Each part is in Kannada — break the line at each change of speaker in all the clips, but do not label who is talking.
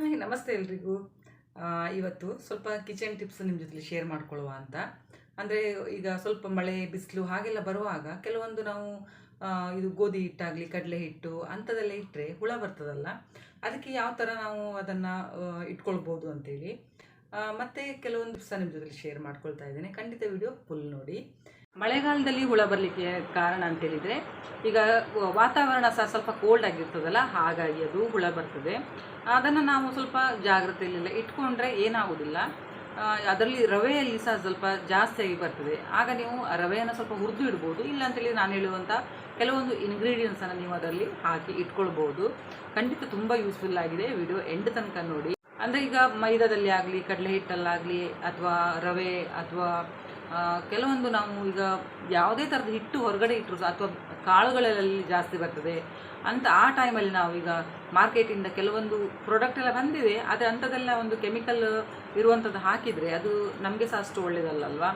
ಹಾಯ್ ನಮಸ್ತೆ ಎಲ್ರಿಗೂ. ಇವತ್ತು ಸ್ವಲ್ಪ ಕಿಚನ್ ಟಿಪ್ಸ್ ನಿಮ್ಮ ಜೊತೆ ಶೇರ್ ಮಾಡ್ಕೊಳ್ಳುವ ಅಂತ. ಅಂದರೆ ಈಗ ಸ್ವಲ್ಪ ಮಳೆ, ಬಿಸಿಲು ಹಾಗೆಲ್ಲ ಬರುವಾಗ ಕೆಲವೊಂದು ನಾವು ಇದು ಗೋಧಿ ಹಿಟ್ಟಾಗಲಿ, ಕಡಲೆ ಹಿಟ್ಟು ಅಂಥದ್ದೆಲ್ಲ ಇಟ್ಟರೆ ಹುಳ ಬರ್ತದಲ್ಲ, ಅದಕ್ಕೆ ಯಾವ ಥರ ನಾವು ಅದನ್ನು ಇಟ್ಕೊಳ್ಬೋದು ಅಂತೇಳಿ. ಮತ್ತು ಮತ್ತೆ ಕೆಲವೊಂದು ಟಿಪ್ಸ ನಿಮ್ಮ ಜೊತೆ ಶೇರ್ ಮಾಡ್ಕೊಳ್ತಾ ಇದ್ದೇನೆ. ಖಂಡಿತ ವಿಡಿಯೋ ಫುಲ್ ನೋಡಿ. ಮಳೆಗಾಲದಲ್ಲಿ ಹುಳ ಬರಲಿಕ್ಕೆ ಕಾರಣ ಅಂತ ಹೇಳಿದರೆ, ಈಗ ವಾತಾವರಣ ಸಹ ಸ್ವಲ್ಪ ಕೋಲ್ಡ್ ಆಗಿರ್ತದಲ್ಲ, ಹಾಗಾಗಿ ಅದು ಹುಳ ಬರ್ತದೆ. ಅದನ್ನು ನಾವು ಸ್ವಲ್ಪ ಜಾಗ್ರತೆಯಲ್ಲೆಲ್ಲ ಇಟ್ಕೊಂಡ್ರೆ ಏನಾಗೋದಿಲ್ಲ ಅದರಲ್ಲಿ ರವೆಯಲ್ಲಿ ಸಹ ಸ್ವಲ್ಪ ಜಾಸ್ತಿಯಾಗಿ ಬರ್ತದೆ. ಆಗ ನೀವು ಆ ರವೆಯನ್ನು ಸ್ವಲ್ಪ ಹುರಿದು ಇಡ್ಬೋದು. ಇಲ್ಲ ಅಂತೇಳಿ ನಾನು ಹೇಳುವಂಥ ಕೆಲವೊಂದು ಇಂಗ್ರೀಡಿಯೆಂಟ್ಸನ್ನು ನೀವು ಅದರಲ್ಲಿ ಹಾಕಿ ಇಟ್ಕೊಳ್ಬೋದು. ಖಂಡಿತ ತುಂಬ ಯೂಸ್ಫುಲ್ ಆಗಿದೆ. ವಿಡಿಯೋ ಎಂಡ್ ತನಕ ನೋಡಿ. ಅಂದರೆ ಈಗ ಮೈದಾದಲ್ಲಿ ಆಗಲಿ, ಕಡಲೆ ಹಿಟ್ಟಲ್ಲಾಗಲಿ, ಅಥವಾ ರವೆ, ಅಥವಾ ಕೆಲವೊಂದು ನಾವು ಈಗ ಯಾವುದೇ ಥರದ ಹಿಟ್ಟು ಹೊರಗಡೆ ಇಟ್ಟರು ಅಥವಾ ಕಾಳುಗಳಲ್ಲಿ ಜಾಸ್ತಿ ಬರ್ತದೆ, ಅಂತ ಆ ಟೈಮಲ್ಲಿ ನಾವು ಈಗ ಮಾರ್ಕೆಟಿಂದ ಕೆಲವೊಂದು ಪ್ರಾಡಕ್ಟ್ ಎಲ್ಲ ಬಂದಿದೆ ಆದರೆ ಅಂಥದ್ದೆಲ್ಲ ಒಂದು ಕೆಮಿಕಲ್ ಇರುವಂಥದ್ದು ಹಾಕಿದರೆ ಅದು ನಮಗೆ ಸಹ ಅಷ್ಟು ಒಳ್ಳೆಯದಲ್ಲಲ್ವಾ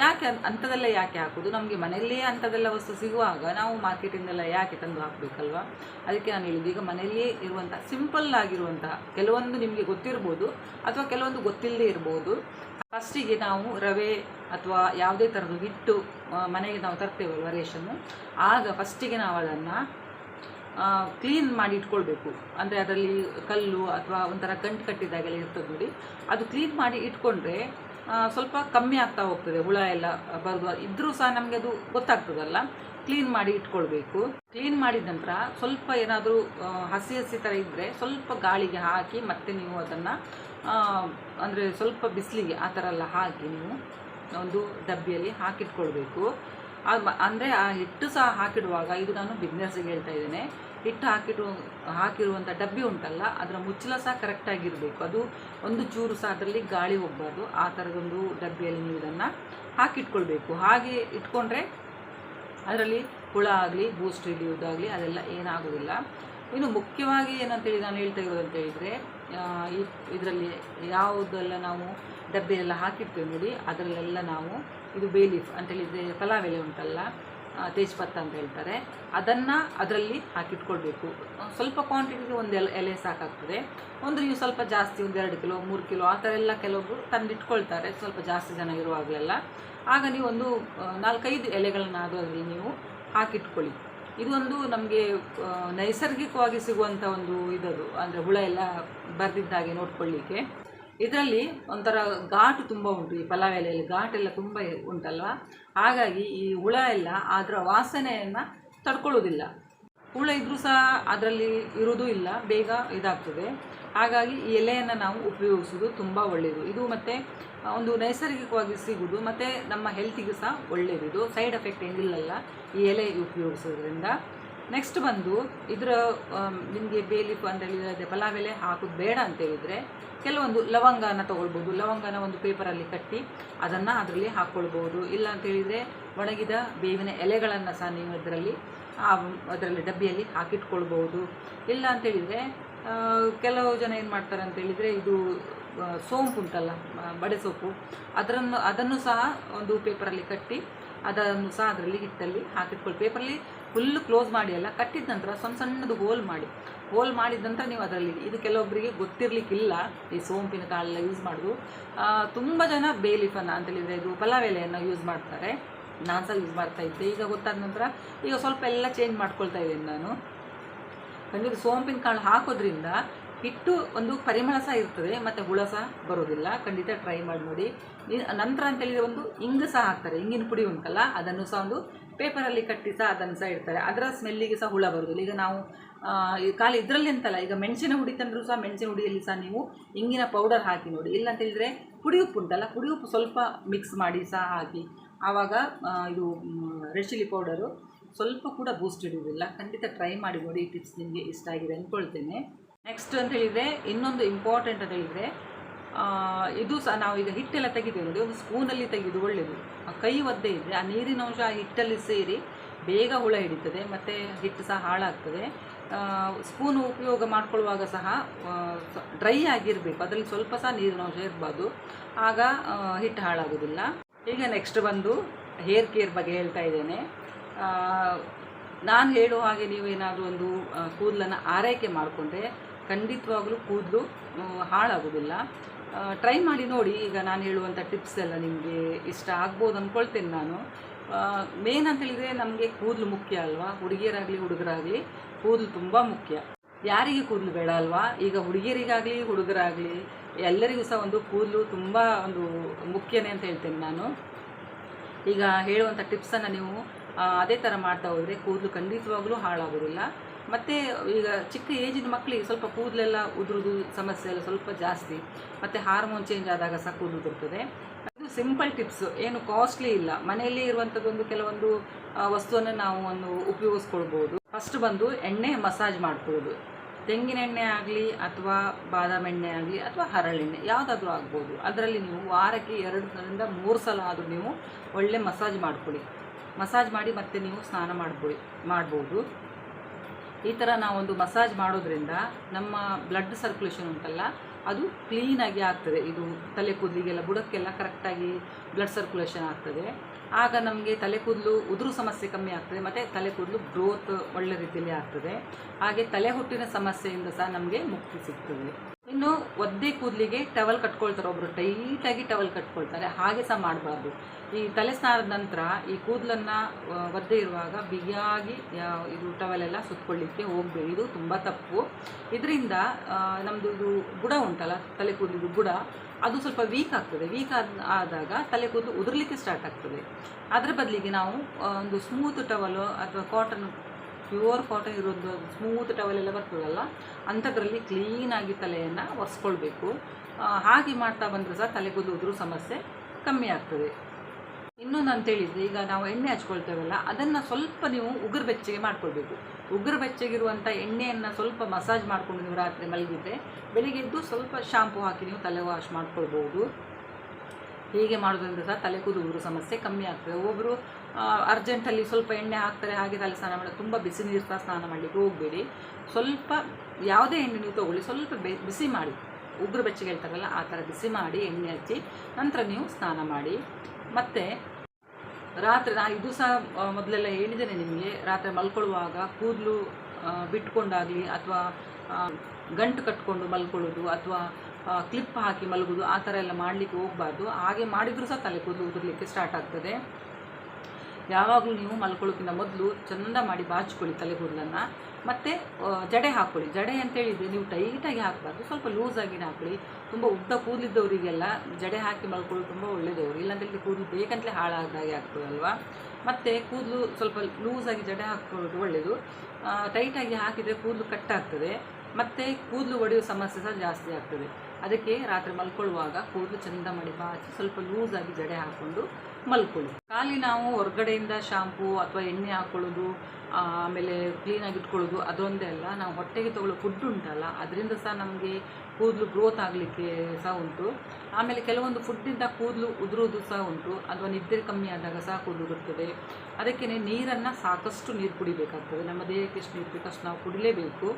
ಯಾಕೆ ಅಂಥದ್ದೆಲ್ಲ ಯಾಕೆ ಹಾಕೋದು? ನಮಗೆ ಮನೆಯಲ್ಲೇ ಅಂಥದ್ದೆಲ್ಲ ವಸ್ತು ಸಿಗುವಾಗ ನಾವು ಮಾರ್ಕೆಟಿಂದೆಲ್ಲ ಯಾಕೆ ತಂದು ಹಾಕಬೇಕಲ್ವಾ? ಅದಕ್ಕೆ ನಾನು ಹೇಳಿದ್ದು ಈಗ ಮನೆಯಲ್ಲೇ ಇರುವಂಥ ಸಿಂಪಲ್ ಆಗಿರುವಂಥ ಕೆಲವೊಂದು ನಿಮಗೆ ಗೊತ್ತಿರ್ಬೋದು, ಅಥವಾ ಕೆಲವೊಂದು ಗೊತ್ತಿಲ್ಲದೆ ಇರ್ಬೋದು ಫಸ್ಟಿಗೆ ನಾವು ರವೆ ಅಥವಾ ಯಾವುದೇ ಥರದ ಹಿಟ್ಟು ಮನೆಗೆ ನಾವು ತರ್ತೇವಲ್ವ ರೇಷನ್ನು ಆಗ ಫಸ್ಟಿಗೆ ನಾವು ಅದನ್ನು ಕ್ಲೀನ್ ಮಾಡಿ ಇಟ್ಕೊಳ್ಬೇಕು. ಅಂದರೆ ಅದರಲ್ಲಿ ಕಲ್ಲು ಅಥವಾ ಒಂಥರ ಗಂಟು ಕಟ್ಟಿದಾಗೆಲ್ಲ ಇರ್ತದೆ ನೋಡಿ. ಅದು ಕ್ಲೀನ್ ಮಾಡಿ ಇಟ್ಕೊಂಡ್ರೆ ಸ್ವಲ್ಪ ಕಮ್ಮಿ ಆಗ್ತಾ ಹೋಗ್ತದೆ. ಹುಳ ಎಲ್ಲ ಬರೋದು ಇದ್ದರೂ ಸಹ ನಮಗೆ ಅದು ಗೊತ್ತಾಗ್ತದಲ್ಲ. ಕ್ಲೀನ್ ಮಾಡಿ ಇಟ್ಕೊಳ್ಬೇಕು. ಕ್ಲೀನ್ ಮಾಡಿದ ನಂತರ ಸ್ವಲ್ಪ ಏನಾದರೂ ಹಸಿ ಹಸಿ ಥರ ಇದ್ದರೆ ಸ್ವಲ್ಪ ಗಾಳಿಗೆ ಹಾಕಿ ಮತ್ತೆ ನೀವು ಅದನ್ನು ಅಂದರೆ ಸ್ವಲ್ಪ ಬಿಸಿಲಿಗೆ ಆ ಥರ ಎಲ್ಲ ಹಾಕಿ ನೀವು ಒಂದು ಡಬ್ಬಿಯಲ್ಲಿ ಹಾಕಿಟ್ಕೊಳ್ಬೇಕು. ಅಂದರೆ ಆ ಹಿಟ್ಟು ಸಹ ಹಾಕಿಡುವಾಗ, ಇದು ನಾನು ಬಿಸ್ನೆಸ್ಸಿಗೆ ಹೇಳ್ತಾ ಇದ್ದೇನೆ, ಹಿಟ್ಟು ಹಾಕಿಟ್ಟು ಹಾಕಿರುವಂಥ ಡಬ್ಬಿ ಉಂಟಲ್ಲ, ಅದರ ಮುಚ್ಚಲ ಸಹ ಕರೆಕ್ಟಾಗಿರಬೇಕು ಅದು ಒಂದು ಚೂರು ಸಹ ಅದರಲ್ಲಿ ಗಾಳಿ ಹೋಗ್ಬಾರ್ದು. ಆ ಥರದೊಂದು ಡಬ್ಬಿಯಲ್ಲಿ ನೀವು ಇದನ್ನು ಹಾಕಿಟ್ಕೊಳ್ಬೇಕು. ಹಾಗೆ ಇಟ್ಕೊಂಡ್ರೆ ಅದರಲ್ಲಿ ಹುಳ ಆಗಲಿ ಬೂಸ್ಟ್ ಹಿಡಿಯೋದಾಗಲಿ ಅದೆಲ್ಲ ಏನಾಗೋದಿಲ್ಲ ಇನ್ನು ಮುಖ್ಯವಾಗಿ ಏನಂತೇಳಿ ನಾನು ಹೇಳ್ತಾ ಇರೋದು ಅಂತ ಹೇಳಿದರೆ ಇದರಲ್ಲಿ ಯಾವುದೆಲ್ಲ ನಾವು ಡಬ್ಬಿಯೆಲ್ಲ ಹಾಕಿರ್ತೇವೆ ನೋಡಿ, ಅದರಲ್ಲೆಲ್ಲ ನಾವು ಇದು ಬೇಲೀಫ್ ಅಂತೇಳಿದರೆ ಪಲಾವ್ ಎಲೆ ಉಂಟಲ್ಲ ತೇಜ್ಪತ್ತ ಅಂತ ಹೇಳ್ತಾರೆ. ಅದನ್ನು ಅದರಲ್ಲಿ ಹಾಕಿಟ್ಕೊಳ್ಬೇಕು. ಸ್ವಲ್ಪ ಕ್ವಾಂಟಿಟಿಗೆ ಒಂದು ಎಲೆ ಎಲೆ ಸಾಕಾಗ್ತದೆ. ಒಂದು ನೀವು ಸ್ವಲ್ಪ ಜಾಸ್ತಿ ಒಂದು ಎರಡು ಕಿಲೋ, ಮೂರು ಕಿಲೋ, ಆ ಥರ ಎಲ್ಲ ಕೆಲವೊಬ್ಬರು ತಂದಿಟ್ಕೊಳ್ತಾರೆ. ಸ್ವಲ್ಪ ಜಾಸ್ತಿ ಜನ ಇರುವಾಗಲೆಲ್ಲ. ಆಗ ನೀವು ಒಂದು ನಾಲ್ಕೈದು ಎಲೆಗಳನ್ನಾದರೂ ಅದರಲ್ಲಿ ನೀವು ಹಾಕಿಟ್ಕೊಳ್ಳಿ. ಇದು ಒಂದು ನಮಗೆ ನೈಸರ್ಗಿಕವಾಗಿ ಸಿಗುವಂಥ ಒಂದು ಇದದು. ಅಂದರೆ ಹುಳ ಎಲ್ಲ ಬರೆದಿದ್ದಾಗೆ ನೋಡ್ಕೊಳ್ಳಿಕ್ಕೆ ಇದರಲ್ಲಿ ಒಂಥರ ಘಾಟು ತುಂಬ ಉಂಟು ಈ ಪಲಾವ್ ಎಲೆಯಲ್ಲಿ ಘಾಟೆಲ್ಲ ತುಂಬ ಉಂಟಲ್ವ? ಹಾಗಾಗಿ ಈ ಹುಳ ಎಲ್ಲ ಅದರ ವಾಸನೆಯನ್ನು ತಡ್ಕೊಳ್ಳೋದಿಲ್ಲ ಹುಳ ಇದ್ರೂ ಸಹ ಅದರಲ್ಲಿ ಇರುವುದೂ ಇಲ್ಲ, ಬೇಗ ಇದಾಗ್ತದೆ. ಹಾಗಾಗಿ ಈ ಎಲೆಯನ್ನು ನಾವು ಉಪಯೋಗಿಸೋದು ತುಂಬ ಒಳ್ಳೆಯದು. ಇದು ಮತ್ತು ಒಂದು ನೈಸರ್ಗಿಕವಾಗಿ ಸಿಗುವುದು, ಮತ್ತು ನಮ್ಮ ಹೆಲ್ತಿಗೂ ಸಹ ಒಳ್ಳೆಯದು. ಸೈಡ್ ಎಫೆಕ್ಟ್ ಏನಿಲ್ಲಲ್ಲ, ಈ ಎಲೆ ಉಪಯೋಗಿಸೋದ್ರಿಂದ ನೆಕ್ಸ್ಟ್ ಬಂದು ಇದರ ನಿಮಗೆ ಬೇಲಿಫ್ ಪಲಾವ್ ಎಲೆ ಹಾಕೋದು ಬೇಡ ಅಂತ ಹೇಳಿದರೆ ಕೆಲವೊಂದು ಲವಂಗನ ತೊಗೊಳ್ಬೋದು. ಲವಂಗನ ಒಂದು ಪೇಪರಲ್ಲಿ ಕಟ್ಟಿ ಅದನ್ನು ಅದರಲ್ಲಿ ಹಾಕ್ಕೊಳ್ಬೋದು ಇಲ್ಲ ಅಂತ ಹೇಳಿದರೆ ಒಣಗಿದ ಬೇವಿನ ಎಲೆಗಳನ್ನು ಸಹ ನೀವು ಅದರಲ್ಲಿ, ಆ, ಅದರಲ್ಲಿ ಡಬ್ಬಿಯಲ್ಲಿ ಹಾಕಿಟ್ಕೊಳ್ಬೋದು. ಇಲ್ಲ ಅಂತೇಳಿದರೆ ಕೆಲವು ಜನ ಏನು ಮಾಡ್ತಾರೆ ಅಂತ ಹೇಳಿದರೆ ಇದು ಸೋಂಪು ಉಂಟಲ್ಲ ಬಡೆ ಸೋಪು. ಅದರನ್ನು, ಅದನ್ನು ಸಹ ಒಂದು ಪೇಪರಲ್ಲಿ ಕಟ್ಟಿ ಅದನ್ನು ಸಹ ಅದರಲ್ಲಿ ಹಿಟ್ಟಲ್ಲಿ ಹಾಕಿಟ್ಕೊಳ್ಳಿ ಪೇಪರಲ್ಲಿ ಫುಲ್ ಕ್ಲೋಸ್ ಮಾಡಿ ಅಲ್ಲ ಕಟ್ಟಿದ ನಂತರ ಸಣ್ಣ ಸಣ್ಣದು ಹೋಲ್ ಮಾಡಿ. ಹೋಲ್ ಮಾಡಿದ ನಂತರ ನೀವು ಅದರಲ್ಲಿ ಇದು ಕೆಲವೊಬ್ಬರಿಗೆ ಗೊತ್ತಿರಲಿಕ್ಕಿಲ್ಲ. ಈ ಸೋಂಪಿನ ಕಾಳೆಲ್ಲ ಯೂಸ್ ಮಾಡೋದು. ತುಂಬ ಜನ ಬೇಲಿಫನ್ನು ಅಂತ ಹೇಳಿದರೆ ಇದು ಪಲಾವ್ ಎಲೆಯನ್ನು ಯೂಸ್ ಮಾಡ್ತಾರೆ. ನಾನು ಸಹ ಯೂಸ್ ಮಾಡ್ತಾ ಇದ್ದೆ. ಈಗ ಗೊತ್ತಾದ ನಂತರ ಈಗ ಸ್ವಲ್ಪ ಎಲ್ಲ ಚೇಂಜ್ ಮಾಡ್ಕೊಳ್ತಾ ಇದ್ದೀನಿ ನಾನು. ಅಂದರೆ ಸೋಂಪಿನ ಕಾಳು ಹಾಕೋದ್ರಿಂದ ಹಿಟ್ಟು ಒಂದು ಪರಿಮಳ ಸಹ ಇರ್ತದೆ, ಮತ್ತು ಹುಳ ಸಹ ಬರೋದಿಲ್ಲ. ಖಂಡಿತ ಟ್ರೈ ಮಾಡಿ ನೋಡಿ. ನಂತರ ಅಂತ ಹೇಳಿದರೆ ಒಂದು ಇಂಗು ಸಹ ಹಾಕ್ತಾರೆ, ಇಂಗಿನ ಪುಡಿ ಉಂಟಲ್ಲ, ಅದನ್ನು ಸಹ ಒಂದು ಪೇಪರಲ್ಲಿ ಕಟ್ಟಿ ಸಹ ಅದನ್ನು ಸಹ ಇಡ್ತಾರೆ. ಅದರ ಸ್ಮೆಲ್ಲಿಗೆ ಸಹ ಹುಳ ಬರೋದಿಲ್ಲ. ಈಗ ನಾವು ಈ ಖಾಲಿ ಇದರಲ್ಲಿ ಅಂತಲ್ಲ, ಈಗ ಮೆಣಸಿನ ಹುಡಿ ತಂದರೂ ಸಹ ಮೆಣಸಿನ ಹುಡಿಯಲ್ಲಿ ಸಹ ನೀವು ಇಂಗಿನ ಪೌಡರ್ ಹಾಕಿ ನೋಡಿ. ಇಲ್ಲ ಅಂತ ಹೇಳಿದರೆ ಪುಡಿ ಉಪ್ಪು ಉಂಟಲ್ಲ, ಪುಡಿ ಉಪ್ಪು ಸ್ವಲ್ಪ ಮಿಕ್ಸ್ ಮಾಡಿ ಸಹ ಹಾಕಿ. ಆವಾಗ ಇದು ರೆಡ್ ಪೌಡರು ಸ್ವಲ್ಪ ಕೂಡ ಬೂಸ್ಟ್ ಇಡುವುದಿಲ್ಲ. ಖಂಡಿತ ಟ್ರೈ ಮಾಡಿ ನೋಡಿ, ಈ ಟಿಪ್ಸ್ ನಿಮಗೆ ಇಷ್ಟ ಆಗಿದೆ ಅಂದ್ಕೊಳ್ತೇನೆ. ನೆಕ್ಸ್ಟ್ ಅಂತ ಹೇಳಿದರೆ, ಇನ್ನೊಂದು ಇಂಪಾರ್ಟೆಂಟ್ ಅಂತ ಹೇಳಿದರೆ ಇದು ಸಹ ನಾವು ಈಗ ಹಿಟ್ಟೆಲ್ಲ ತೆಗಿತೀವಿ ಒಂದು ಸ್ಪೂನಲ್ಲಿ ತೆಗೆದು ಒಳ್ಳೆಯದು ಕೈ ಒದ್ದೆ ಇದ್ದರೆ ಆ ನೀರಿನ ಅಂಶ ಆ ಹಿಟ್ಟಲ್ಲಿ ಸೇರಿ ಬೇಗ ಹುಳ ಹಿಡಿತದೆ, ಮತ್ತು ಹಿಟ್ಟು ಸಹ ಹಾಳಾಗ್ತದೆ. ಸ್ಪೂನು ಉಪಯೋಗ ಮಾಡ್ಕೊಳ್ಳುವಾಗ ಸಹ ಡ್ರೈ ಆಗಿರಬೇಕು. ಅದರಲ್ಲಿ ಸ್ವಲ್ಪ ಸಹ ನೀರಿನ ಅಂಶ ಇರಬಾರ್ದು ಆಗ ಹಿಟ್ಟು ಹಾಳಾಗೋದಿಲ್ಲ. ಈಗ ನೆಕ್ಸ್ಟ್ ಬಂದು ಹೇರ್ ಕೇರ್ ಬಗ್ಗೆ ಹೇಳ್ತಾ ಇದ್ದೇನೆ. ನಾನು ಹೇಳುವ ಹಾಗೆ ನೀವು ಏನಾದರೂ ಒಂದು ಕೂದಲನ್ನು ಆರೈಕೆ ಮಾಡಿಕೊಂಡ್ರೆ ಖಂಡಿತವಾಗ್ಲೂ ಕೂದಲು ಹಾಳಾಗೋದಿಲ್ಲ. ಟ್ರೈ ಮಾಡಿ ನೋಡಿ, ಈಗ ನಾನು ಹೇಳುವಂಥ ಟಿಪ್ಸ್ ಎಲ್ಲ ನಿಮಗೆ ಇಷ್ಟ ಆಗ್ಬೋದು ಅಂದ್ಕೊಳ್ತೇನೆ ನಾನು. ಮೇನ್ ಅಂತ ಹೇಳಿದರೆ ನಮಗೆ ಕೂದಲು ಮುಖ್ಯ ಅಲ್ವಾ? ಹುಡುಗಿಯರಾಗಲಿ, ಹುಡುಗರಾಗಲಿ, ಕೂದಲು ತುಂಬ ಮುಖ್ಯ. ಯಾರಿಗೆ ಕೂದಲು ಬೇಡ ಅಲ್ವಾ? ಈಗ ಹುಡುಗಿಯರಿಗಾಗಲಿ, ಹುಡುಗರಾಗಲಿ, ಎಲ್ಲರಿಗೂ ಸಹ ಒಂದು ಕೂದಲು ತುಂಬ ಒಂದು ಮುಖ್ಯನೇ ಅಂತ ಹೇಳ್ತೇನೆ ನಾನು. ಈಗ ಹೇಳುವಂಥ ಟಿಪ್ಸನ್ನು ನೀವು ಅದೇ ಥರ ಮಾಡ್ತಾ ಹೋದರೆ ಕೂದಲು ಖಂಡಿತವಾಗ್ಲೂ ಹಾಳಾಗೋದಿಲ್ಲ. ಮತ್ತು ಈಗ ಚಿಕ್ಕ ಏಜಿನ ಮಕ್ಕಳಿಗೆ ಸ್ವಲ್ಪ ಕೂದಲೆಲ್ಲ ಉದುರುದು, ಸಮಸ್ಯೆ ಎಲ್ಲ ಸ್ವಲ್ಪ ಜಾಸ್ತಿ. ಮತ್ತು ಹಾರ್ಮೋನ್ ಚೇಂಜ್ ಆದಾಗ ಸಹ ಕೂದಲು ಬರ್ತದೆ ಅದು ಸಿಂಪಲ್ ಟಿಪ್ಸ್ ಏನು ಕಾಸ್ಟ್ಲಿ ಇಲ್ಲ. ಮನೆಯಲ್ಲಿ ಇರುವಂಥದ್ದೊಂದು ಕೆಲವೊಂದು ವಸ್ತುವನ್ನು ನಾವು ಒಂದು ಉಪಯೋಗಿಸ್ಕೊಳ್ಬೋದು. ಫಸ್ಟ್ ಬಂದು ಎಣ್ಣೆ ಮಸಾಜ್ ಮಾಡ್ಕೊಳ್ಳೋದು. ತೆಂಗಿನ ಎಣ್ಣೆ ಆಗಲಿ ಅಥವಾ ಬಾದಾಮಿ ಎಣ್ಣೆ ಆಗಲಿ ಅಥವಾ ಹರಳೆಣ್ಣೆ, ಯಾವುದಾದ್ರೂ ಆಗ್ಬೋದು. ಅದರಲ್ಲಿ ನೀವು ವಾರಕ್ಕೆ ಎರಡರಿಂದ ಮೂರು ಸಲ ಆದರೂ ನೀವು ಒಳ್ಳೆ ಮಸಾಜ್ ಮಾಡ್ಕೊಳ್ಳಿ. ಮಸಾಜ್ ಮಾಡಿ ಮತ್ತೆ ನೀವು ಸ್ನಾನ ಮಾಡ್ಕೊಳ್ಳಿ, ಮಾಡ್ಬೋದು. ಈ ಥರ ನಾವೊಂದು ಮಸಾಜ್ ಮಾಡೋದ್ರಿಂದ ನಮ್ಮ ಬ್ಲಡ್ ಸರ್ಕ್ಯುಲೇಷನ್ ಉಂಟಲ್ಲ, ಅದು ಕ್ಲೀನಾಗಿ ಆಗ್ತದೆ. ಇದು ತಲೆ ಕೂದಲಿಗೆಲ್ಲ, ಬುಡಕ್ಕೆಲ್ಲ ಕರೆಕ್ಟಾಗಿ ಬ್ಲಡ್ ಸರ್ಕ್ಯುಲೇಷನ್ ಆಗ್ತದೆ. ಆಗ ನಮಗೆ ತಲೆ ಕೂದಲು ಉದುರು ಸಮಸ್ಯೆ ಕಮ್ಮಿ ಆಗ್ತದೆ, ಮತ್ತು ತಲೆ ಕೂದಲು ಗ್ರೋತ್ ಒಳ್ಳೆ ರೀತಿಯಲ್ಲಿ ಆಗ್ತದೆ. ಹಾಗೆ ತಲೆ ಹುಟ್ಟಿನ ಸಮಸ್ಯೆಯಿಂದ ಸಹ ನಮಗೆ ಮುಕ್ತಿ ಸಿಗ್ತದೆ. ಇನ್ನು ಒದ್ದೆ ಕೂದಲಿಗೆ ಟವಲ್ ಕಟ್ಕೊಳ್ತಾರೆ ಒಬ್ಬರು ಟೈಟಾಗಿ ಟವಲ್ ಕಟ್ಕೊಳ್ತಾರೆ. ಹಾಗೆ ಸಹ ಮಾಡಬಾರ್ದು. ಈ ತಲೆ ಸ್ನಾನದ ನಂತರ ಈ ಕೂದಲನ್ನು ಒದ್ದೆ ಇರುವಾಗ ಬಿಗಿಯಾಗಿ ಇದು ಟವಲೆಲ್ಲ ಸುತ್ತಕೊಳ್ಳಿಕ್ಕೆ ಹೋಗಬೇಡಿ. ಇದು ತುಂಬ ತಪ್ಪು. ಇದರಿಂದ ನಮ್ಮದು ಇದು ಬುಡ ಉಂಟಲ್ಲ, ತಲೆ ಕೂದಲಿದು ಬುಡ ಅದು ಸ್ವಲ್ಪ ವೀಕ್ ಆಗ್ತದೆ. ವೀಕ್ ಆದ, ಆದಾಗ ತಲೆ ಕೂದಲು ಉದುರ್ಲಿಕ್ಕೆ ಸ್ಟಾರ್ಟ್ ಆಗ್ತದೆ. ಅದರ ಬದಲಿಗೆ ನಾವು ಒಂದು ಸ್ಮೂತ್ ಟವಲು ಅಥವಾ ಕಾಟನ್ ಪ್ಯೂರ್ ಕಾಟನ್ ಇರೋದು ಸ್ಮೂತ್ ಟವೆಲೆಲ್ಲ ಬರ್ತದಲ್ಲ ಅಂಥದ್ರಲ್ಲಿ ಕ್ಲೀನಾಗಿ ತಲೆಯನ್ನು ಒರೆಸ್ಕೊಳ್ಬೇಕು. ಹಾಗೆ ಮಾಡ್ತಾ ಬಂದರೆ ಸಹ ತಲೆ ಕೂದಲು ಉದುರು ಸಮಸ್ಯೆ ಕಮ್ಮಿ ಆಗ್ತದೆ. ಇನ್ನೊಂದು ಅಂತೇಳಿದರೆ ಈಗ ನಾವು ಎಣ್ಣೆ ಹಚ್ಕೊಳ್ತೇವಲ್ಲ, ಅದನ್ನು ಸ್ವಲ್ಪ ನೀವು ಉಗುರು ಬೆಚ್ಚಗೆ ಮಾಡ್ಕೊಳ್ಬೇಕು. ಉಗುರು ಬೆಚ್ಚಗಿರುವಂಥ ಎಣ್ಣೆಯನ್ನು ಸ್ವಲ್ಪ ಮಸಾಜ್ ಮಾಡಿಕೊಂಡು ನೀವು ರಾತ್ರಿ ಮಲಗಿದ್ರೆ, ಬೆಳಿಗ್ಗೆ ಎದ್ದು ಸ್ವಲ್ಪ ಶಾಂಪು ಹಾಕಿ ನೀವು ತಲೆ ವಾಶ್ ಮಾಡ್ಕೊಳ್ಬೋದು. ಹೀಗೆ ಮಾಡೋದ್ರಿಂದ ಸಹ ತಲೆ ಕೂದಲು ಸಮಸ್ಯೆ ಕಮ್ಮಿ ಆಗ್ತದೆ. ಒಬ್ಬರು ಅರ್ಜೆಂಟಲ್ಲಿ ಸ್ವಲ್ಪ ಎಣ್ಣೆ ಹಾಕ್ತಾರೆ, ಹಾಗೆ ಅಲ್ಲಿ ಸ್ನಾನ ಮಾಡಿ, ತುಂಬ ಬಿಸಿ ನೀರು ಸಹ ಸ್ನಾನ ಮಾಡಲಿಕ್ಕೆ ಹೋಗಬೇಡಿ. ಸ್ವಲ್ಪ ಯಾವುದೇ ಎಣ್ಣೆ ನೀವು ತಗೊಳ್ಳಿ, ಸ್ವಲ್ಪ ಬಿಸಿ ಮಾಡಿ. ಉಗುರು ಬೆಚ್ಚಗೆ ಹೇಳ್ತಾರಲ್ಲ, ಆ ಥರ ಬಿಸಿ ಮಾಡಿ ಎಣ್ಣೆ ಹಚ್ಚಿ, ನಂತರ ನೀವು ಸ್ನಾನ ಮಾಡಿ. ಮತ್ತು ರಾತ್ರಿ ನಾನು ಇದು ಸಹ ಮೊದಲೆಲ್ಲ ಹೇಳಿದ್ದೇನೆ ನಿಮಗೆ, ರಾತ್ರಿ ಮಲ್ಕೊಳ್ಳುವಾಗ ಕೂದಲು ಬಿಟ್ಕೊಂಡಾಗಲಿ ಅಥವಾ ಗಂಟು ಕಟ್ಕೊಂಡು ಮಲ್ಕೊಳ್ಳೋದು ಅಥವಾ ಕ್ಲಿಪ್ ಹಾಕಿ ಮಲಗೋದು, ಆ ಥರ ಎಲ್ಲ ಮಾಡಲಿಕ್ಕೆ ಹೋಗಬಾರ್ದು. ಹಾಗೆ ಮಾಡಿದರೂ ಸಹ ತಲೆ ಕೂದಲು ಉದುರಲಿಕ್ಕೆ ಸ್ಟಾರ್ಟ್ ಆಗ್ತದೆ. ಯಾವಾಗಲೂ ನೀವು ಮಲ್ಕೊಳ್ಳೋಕ್ಕಿಂತ ಮೊದಲು ಚಂದ ಮಾಡಿ ಬಾಚ್ಕೊಳ್ಳಿ ತಲೆ ಕೂದಲನ್ನು ಮತ್ತು ಜಡೆ ಹಾಕ್ಕೊಳ್ಳಿ. ಜಡೆ ಅಂತೇಳಿದರೆ ನೀವು ಟೈಟಾಗಿ ಹಾಕಬಾರ್ದು. ಸ್ವಲ್ಪ ಲೂಸಾಗಿನೇ ಹಾಕ್ಕೊಳ್ಳಿ. ತುಂಬ ಉದ್ದ ಕೂದಲಿದ್ದವರಿಗೆಲ್ಲ ಜಡೆ ಹಾಕಿ ಮಲ್ಕೊಳ್ಳೋದು ತುಂಬ ಒಳ್ಳೆಯದವರು. ಇಲ್ಲಾಂತೇಳಿದ್ರೆ ಕೂದಲು ಬೇಕಂತಲೇ ಹಾಳಾದಾಗೆ ಆಗ್ತದಲ್ವಾ ಮತ್ತು ಕೂದಲು ಸ್ವಲ್ಪ ಲೂಸಾಗಿ ಜಡೆ ಹಾಕ್ಕೊಳ್ಳೋದು ಒಳ್ಳೆಯದು. ಟೈಟಾಗಿ ಹಾಕಿದರೆ ಕೂದಲು ಕಟ್ಟಾಗ್ತದೆ ಮತ್ತು ಕೂದಲು ಒಡೆಯುವ ಸಮಸ್ಯೆ ಸಹ ಜಾಸ್ತಿ ಆಗ್ತದೆ. ಅದಕ್ಕೆ ರಾತ್ರಿ ಮಲ್ಕೊಳ್ಳುವಾಗ ಕೂದಲು ಚಂದ ಮಾಡಿ ಬಾಚಿ ಸ್ವಲ್ಪ ಲೂಸಾಗಿ ಜಡೆ ಹಾಕ್ಕೊಂಡು ಮಲ್ಕೊಳ್ಳಿ. ಖಾಲಿ ನಾವು ಹೊರಗಡೆಯಿಂದ ಶಾಂಪೂ ಅಥವಾ ಎಣ್ಣೆ ಹಾಕೊಳ್ಳೋದು ಆಮೇಲೆ ಕ್ಲೀನಾಗಿ ಇಟ್ಕೊಳ್ಳೋದು ಅದೊಂದೇ ಅಲ್ಲ, ನಾವು ಹೊಟ್ಟೆಗೆ ತಗೊಳ್ಳೋ ಫುಡ್ ಉಂಟಲ್ಲ, ಅದರಿಂದ ಸಹ ನಮಗೆ ಕೂದಲು ಗ್ರೋತ್ ಆಗಲಿಕ್ಕೆ ಸಹ ಉಂಟು. ಆಮೇಲೆ ಕೆಲವೊಂದು ಫುಡ್ಡಿಂದ ಕೂದಲು ಉದುರೋದು ಸಹ ಉಂಟು, ಅಥವಾ ನಿದ್ದೆ ಕಮ್ಮಿ ಆದಾಗ ಸಹ ಕೂದಲು ಬರ್ತದೆ ಅದಕ್ಕೆ ನೀರನ್ನು ಸಾಕಷ್ಟು ನೀರು ಕುಡಿಬೇಕಾಗ್ತದೆ. ನಮ್ಮ ದೇಹಕ್ಕೆ ಎಷ್ಟು ನೀರು ಬೇಕಷ್ಟು ನಾವು ಕುಡಿಲೇಬೇಕು.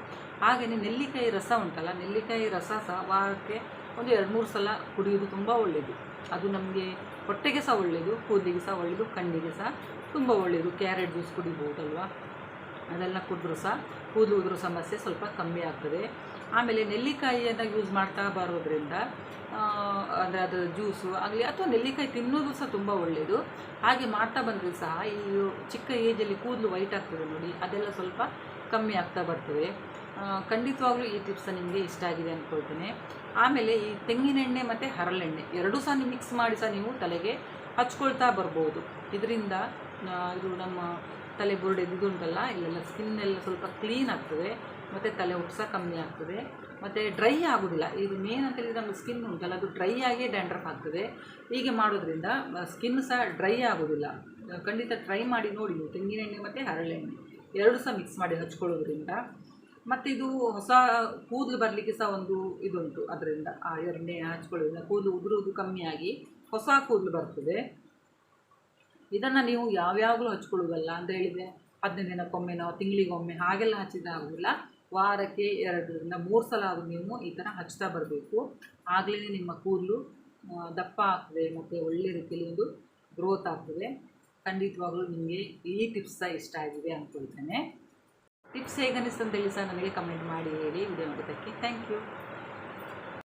ಹಾಗೆಯೇ ನೆಲ್ಲಿಕಾಯಿ ರಸ ಉಂಟಲ್ಲ, ನೆಲ್ಲಿಕಾಯಿ ರಸ ಸಹ ವಾರಕ್ಕೆ ಒಂದು ಎರಡು ಮೂರು ಸಲ ಕುಡಿಯೋದು ತುಂಬ ಒಳ್ಳೆಯದು ಅದು ನಮಗೆ ಹೊಟ್ಟೆಗೆ ಸಹ ಒಳ್ಳೆಯದು ಕೂದಲಿಗೆ ಸಹ ಒಳ್ಳೆಯದು ಕಣ್ಣಿಗೆ ಸಹ ತುಂಬ ಒಳ್ಳೆಯದು ಕ್ಯಾರೆಟ್ ಜ್ಯೂಸ್ ಕುಡಿಬೋದಲ್ವಾ ಅದೆಲ್ಲ ಕುಡಿದ್ರೂ ಸಹ ಕೂದಲು ಉದುರೋ ಸಮಸ್ಯೆ ಸ್ವಲ್ಪ ಕಮ್ಮಿ ಆಗ್ತದೆ. ಆಮೇಲೆ ನೆಲ್ಲಿಕಾಯಿಯನ್ನು ಯೂಸ್ ಮಾಡ್ತಾ ಬರೋದ್ರಿಂದ ಅಂದರೆ ಅದರ ಜ್ಯೂಸು ಆಗಲಿ ಅಥವಾ ನೆಲ್ಲಿಕಾಯಿ ತಿನ್ನೋದು ಸಹ ತುಂಬ ಒಳ್ಳೆಯದು ಹಾಗೆ ಮಾಡ್ತಾ ಬಂದರೆ ಸಹ ಈ ಚಿಕ್ಕ ಏಜಲ್ಲಿ ಕೂದಲು ವೈಟ್ ಆಗ್ತದೆ ನೋಡಿ, ಅದೆಲ್ಲ ಸ್ವಲ್ಪ ಕಮ್ಮಿ ಆಗ್ತಾ ಬರ್ತದೆ. ಖಂಡಿತವಾಗ್ಲೂ ಈ ಟಿಪ್ಸ್ ನಿಮಗೆ ಇಷ್ಟ ಆಗಿದೆ ಅಂದ್ಕೊಳ್ತೀನಿ ಆಮೇಲೆ ಈ ತೆಂಗಿನೆಣ್ಣೆ ಮತ್ತು ಹರಳೆಣ್ಣೆ, ಎರಡೂ ಸಹ ಮಿಕ್ಸ್ ಮಾಡಿ ಸಹ ನೀವು ತಲೆಗೆ ಹಚ್ಕೊಳ್ತಾ ಬರ್ಬೋದು. ಇದರಿಂದ ಇದು ನಮ್ಮ ತಲೆ ಬುರುಡೆ ಇದು ಉಂಟಲ್ಲ, ಇಲ್ಲೆಲ್ಲ ಸ್ಕಿನ್ ಎಲ್ಲ ಸ್ವಲ್ಪ ಕ್ಲೀನ್ ಆಗ್ತದೆ, ಮತ್ತು ತಲೆ ಉಪ್ಸ ಕಮ್ಮಿ ಆಗ್ತದೆ, ಮತ್ತು ಡ್ರೈ ಆಗೋದಿಲ್ಲ. ಇದು ಮೇನ್ ಅಂತ ಹೇಳಿದರೆ ನಮ್ಮ ಸ್ಕಿನ್ ಉಂಟಲ್ಲ, ಅದು ಡ್ರೈ ಆಗಿ ಡ್ಯಾಂಡ್ರಫ್ ಆಗ್ತದೆ. ಹೀಗೆ ಮಾಡೋದ್ರಿಂದ ಸ್ಕಿನ್ ಸಹ ಡ್ರೈ ಆಗೋದಿಲ್ಲ. ಖಂಡಿತ ಟ್ರೈ ಮಾಡಿ ನೋಡಿ ನೀವು ತೆಂಗಿನೆಣ್ಣೆ ಮತ್ತು ಹರಳೆಣ್ಣೆ, ಎರಡು ಸಹ ಮಿಕ್ಸ್ ಮಾಡಿ ಹಚ್ಕೊಳ್ಳೋದ್ರಿಂದ. ಮತ್ತು ಇದು ಹೊಸ ಕೂದಲು ಬರಲಿಕ್ಕೆ ಸಹ ಒಂದು ಇದುಂಟು ಅದರಿಂದ, ಆ ಎಣ್ಣೆ ಹಚ್ಕೊಳ್ಳೋದ್ರಿಂದ ಕೂದಲು ಉದುರುವುದು ಕಮ್ಮಿಯಾಗಿ ಹೊಸ ಕೂದಲು ಬರ್ತದೆ. ಇದನ್ನು ನೀವು ಯಾವ್ಯಾವಾಗಲೂ ಹಚ್ಕೊಳ್ಳೋದಲ್ಲ ಅಂತ ಹೇಳಿದರೆ ಹದಿನೈದು ದಿನಕ್ಕೊಮ್ಮೆನೋ ತಿಂಗಳಿಗೊಮ್ಮೆ ಹಾಗೆಲ್ಲ ಹಚ್ಚಿದಾಗೋದಿಲ್ಲ ವಾರಕ್ಕೆ ಎರಡರಿಂದ ಮೂರು ಸಲ ಆದರೂ ನೀವು ಈ ಥರ ಹಚ್ತಾ ಬರಬೇಕು. ಆಗಲೇ ನಿಮ್ಮ ಕೂದಲು ದಪ್ಪ ಆಗ್ತದೆ ಮತ್ತು ಒಳ್ಳೆ ರೀತಿಯಲ್ಲಿ ಒಂದು ಗ್ರೋತ್ ಆಗ್ತದೆ. ಖಂಡಿತವಾಗಲೂ ನಿಮಗೆ ಈ ಟಿಪ್ಸ್ ಇಷ್ಟ ಆಗಿದೆ ಅಂದ್ಕೊಳ್ತೇನೆ
ಟಿಪ್ಸ್ ಹೇಗೆ ಅನಿಸ್ತು ಅಂತೇಳಿ ಸಹ ನನಗೆ ಕಮೆಂಟ್ ಮಾಡಿ ಹೇಳಿ ವಿಡಿಯೋ ನೋಡೋದಕ್ಕೆ ಥ್ಯಾಂಕ್ ಯು